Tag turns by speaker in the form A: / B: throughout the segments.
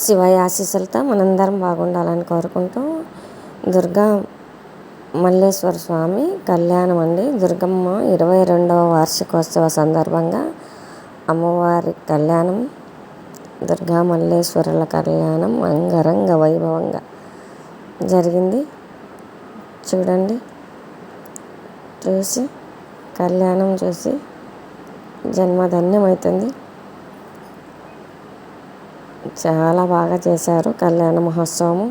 A: శివాయ ఆశీస్సులతో మనందరం బాగుండాలని కోరుకుంటూ దుర్గా మల్లేశ్వర స్వామి కళ్యాణం అండి. దుర్గమ్మ ఇరవై రెండవ వార్షికోత్సవ సందర్భంగా అమ్మవారి కళ్యాణం దుర్గా మల్లేశ్వరుల కళ్యాణం అంగరంగ వైభవంగా జరిగింది. చూడండి చూసి కళ్యాణం చూసి జన్మధన్యమవుతుంది. చాలా బాగా చేశారు కళ్యాణ మహోత్సవము.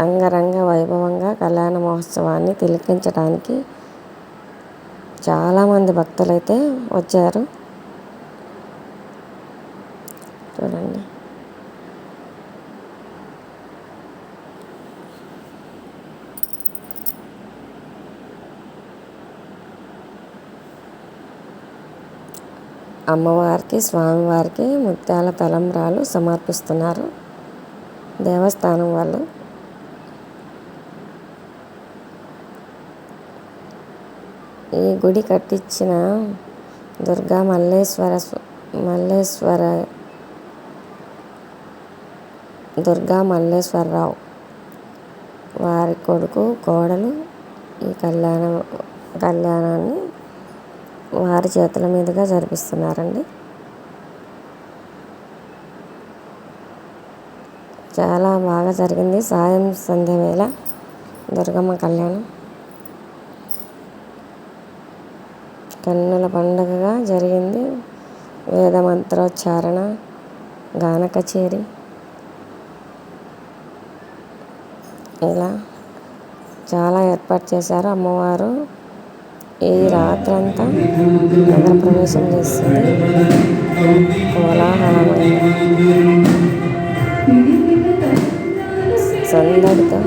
A: అంగరంగ వైభవంగా కళ్యాణ మహోత్సవాన్ని తిలకించడానికి చాలామంది భక్తులైతే వచ్చారు చూడండి అమ్మవారికి స్వామివారికి ముత్యాల తలంబ్రాలు సమర్పిస్తున్నారు. దేవస్థానం వాళ్ళు. ఈ గుడి కట్టించిన దుర్గా మల్లేశ్వర మల్లేశ్వర దుర్గా మల్లేశ్వరరావు వారి కొడుకు కోడలు ఈ కళ్యాణ కళ్యాణాన్ని వారి చేతుల మీదుగా జరిపిస్తున్నారండి. చాలా బాగా జరిగింది. సాయం సంధ్య వేళ దుర్గమ్మ కళ్యాణం. కన్నుల పండుగగా జరిగింది. వేద మంత్రోచ్చారణ గాన కచేరి. ఇలా చాలా ఏర్పాటు చేశారు అమ్మవారు. ఈ రాత్రంతా నగర ప్రవేశం చేస్తుంది కోలాహలమైన సందడితో.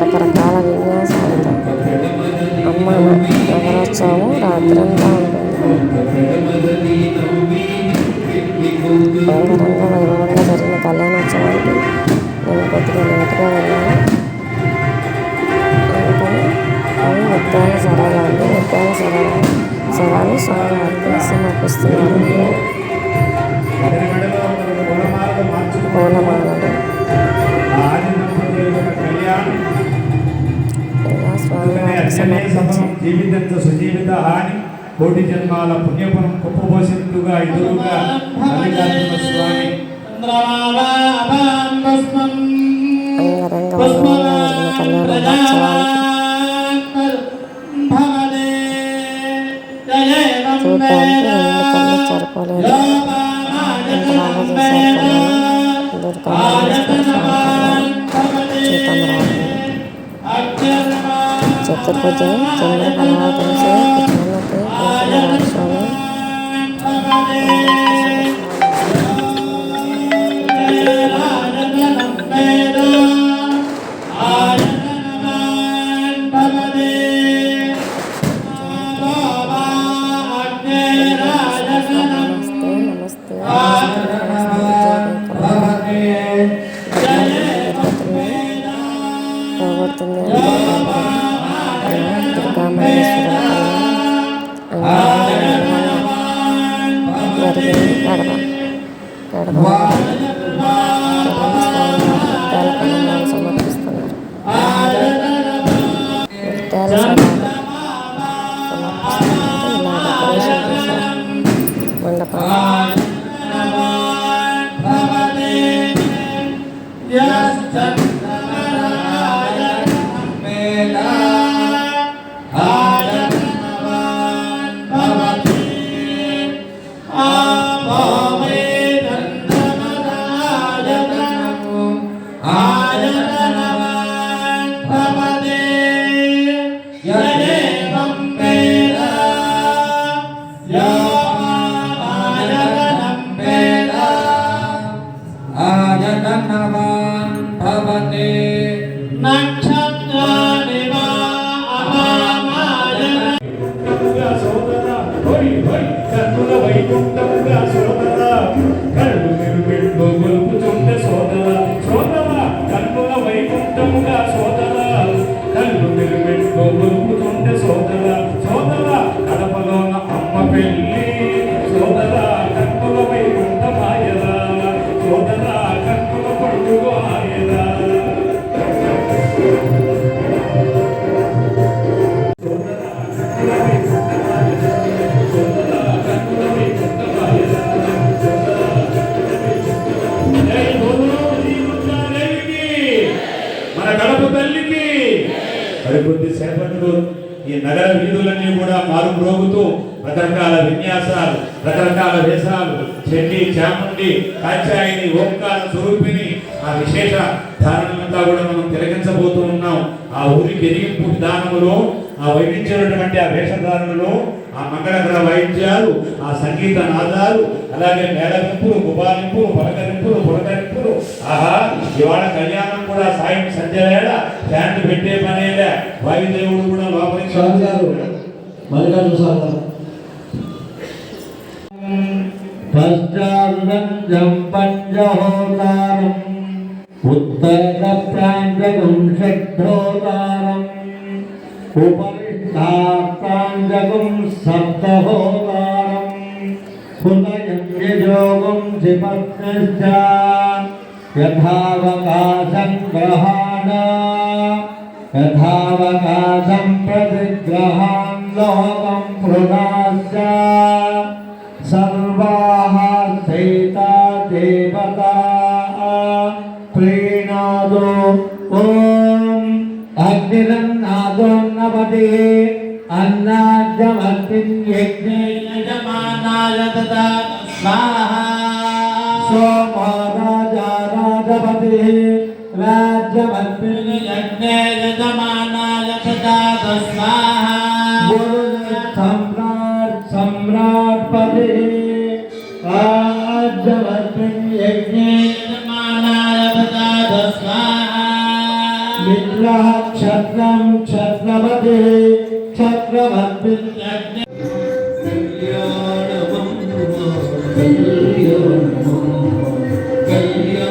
A: రకరకాల విన్యాసాలతో అమ్మ నగరోత్సవం రాత్రంతా ఉంటుంది. అంగరంగ వైభవంగా జరిగిన కళ్యాణోత్సవానికి నేను కొద్దిగా లేట్గా వెళ్ళాను. ముత్యాల సరాలు అండి ముత్యాల సరాలు సరాలు స్వామివారికి సమర్పిస్తున్నారు పూలమాలలు ఇలా స్వామివారికి సమర్పించి
B: కోటి జన్మాల పుణ్యపురం కుప్పబోసినట్టుగా ఎదురుగా మల్లికార్జున స్వామి.
A: అంగరంగ వైభవంగా జరిగిన కళ్యాణ మహోత్సవానికి చూడటానికి రెండు కళ్ళు సరిపోలేదు ఎంత బాగా చేశారు కళ్యాణం దుర్గా మల్లేశ్వర స్వామి కళ్యాణం చూద్దాం దుర్గా మహేశ్వర జరిగింది
B: name. చాముండి కాచాయిని ఓంకార స్వరూపిణి ఆ విశేష ధారణంతా కూడా మనం తిలకించబోతూ ఉన్నాం. ఆ ఊరి పెరిగింపు విధానంలో ఆ వైవిధ్యమైనటువంటి ఆ వేషధారణలో ఆ మంగళకర వాయిద్యాలు ఆ సంగీత నాదాలు అలాగే మేళవింపులు గుబాలింపులు పలకరింపులు పులకరింపులు. ఆహా ఇవాళ కళ్యాణం కూడా సాయం సంధ్యవేళ ఫ్యాన్లు పెట్టే పనేలే. వాయుదేవుడు కూడా లోపలికి
C: స్వామి గారు మల్లికార్జున స్వామి పశ్చారుణం పంచహోతారం ఉత్తర ప్రాంతకం షడ్హోతారం ఉపరిష్టాప్రాంతకం సప్తహోతారం హృదయం యజోగం జిపత్నశ్చ యథావకాశం గ్రహాణ యథావకాశం ప్రతిగ్రహాం లోకం పృణాశ్చ अन्ना अन्नाद्यमस्मिन् यज्ञे यजमानाय तथा स्वाहा सोमो
D: राजा राजपतिः राज्यमस्मिन्
C: यज्ञे यजमानाय तथा स्वाहा यज्ञे
D: यजमानाय तथा
C: स्वाहा क्षत्रं
D: ചക്രവതേ ചക്രവർത്തിൽ
B: കല്യാണമം കല്യാണമം കല്യാണം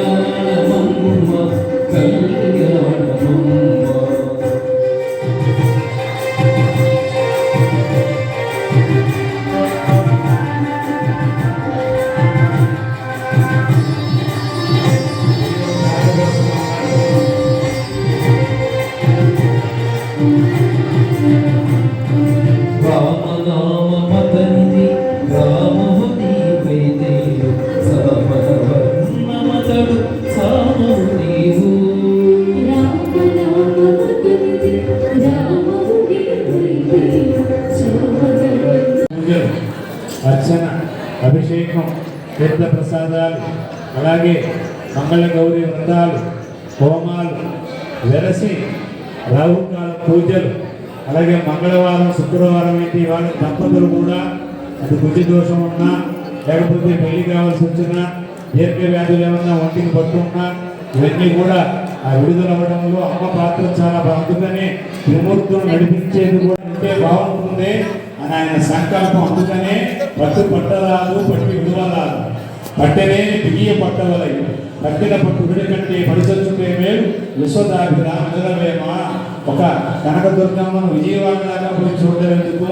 B: తీర్థ ప్రసాదాలు అలాగే మంగళ గౌరి వ్రతాలు హోమాలు వెరసి రాహుకాల పూజలు అలాగే మంగళవారం శుక్రవారం ఏంటి వాళ్ళ దంపతులు కూడా అది బుద్ధి దోషం ఉన్నా లేకపోతే పెళ్ళి కావాల్సి వచ్చినా దీర్ఘ వ్యాధులు ఏమన్నా ఒంటికి పట్టున్నా ఇవన్నీ కూడా ఆ విడుదల అవ్వడంలో అమ్మ పాత్ర చాలా అందుకని త్రిమూర్తులు నడిపించేది కూడా అంటే బాగుంటుంది. అని ఆయన సంకల్పం అందుకనే పట్టు పట్టరాదు పట్టి విడవరాదు పట్టనే బియ్య పట్టవలై. పట్టిన పట్టు విడి కంటే మేలు. విశ్వదాభిరా నిజవేమ ఒక కనకదుర్గమ్మను విజయవాడలాగా పోయి చూడలేందుకు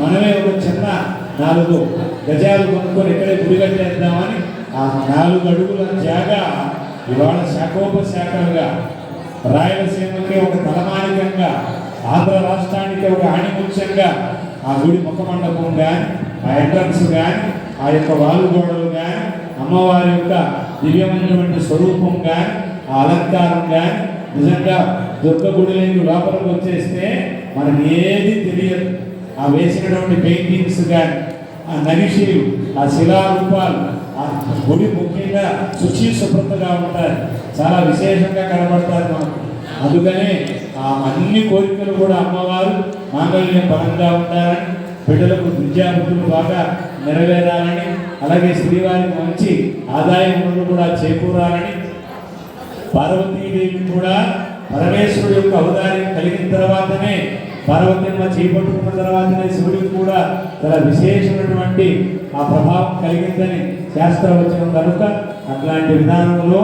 B: మనమే ఒక చిన్న నాలుగు గజాలు కొనుక్కొని ఇక్కడే గుడి కట్టేద్దామని ఆ నాలుగు అడుగుల జాగా ఇవాళ శాఖోపశాఖలుగా రాయలసీమకే ఒక తలమానికంగా ఆంధ్ర రాష్ట్రానికి ఒక ఆణిముత్యంగా ఆ గుడి ముఖ మండపం కానీ ఆ ఎంట్రన్స్ కానీ ఆ యొక్క వాలుగోడలు కానీ అమ్మవారి యొక్క దివ్యమైనటువంటి స్వరూపం కానీ ఆ అలంకారం కానీ నిజంగా దుర్గ గుడిలోకి లోపలికి వచ్చేస్తే మనకి ఏది తెలియదు. ఆ వేసినటువంటి పెయింటింగ్స్ కానీ ఆ నగిషీలు ఆ శిలారూపాలు ఆ గుడి ముఖ్యంగా శుచి శుభ్రతగా ఉంటారు చాలా విశేషంగా కనబడతారు మనకు. అందుకనే ఆ అన్ని కోరికలు కూడా అమ్మవారు మాంగళ్యం బలంగా ఉండాలని బిడ్డలకు విద్యాబుద్ధులు బాగా నెరవేరాలని అలాగే శ్రీవారికి మంచి ఆదాయం కూడా చేకూరాలని పార్వతీదేవి కూడా పరమేశ్వరుడు యొక్క అవతారం కలిగిన తర్వాతనే పార్వతమ్మ చేపట్టుకున్న తర్వాతనే శివుడికి కూడా చాలా విశేషమైనటువంటి ఆ ప్రభావం కలిగిందని శాస్త్రవచనం కనుక అట్లాంటి విధానంలో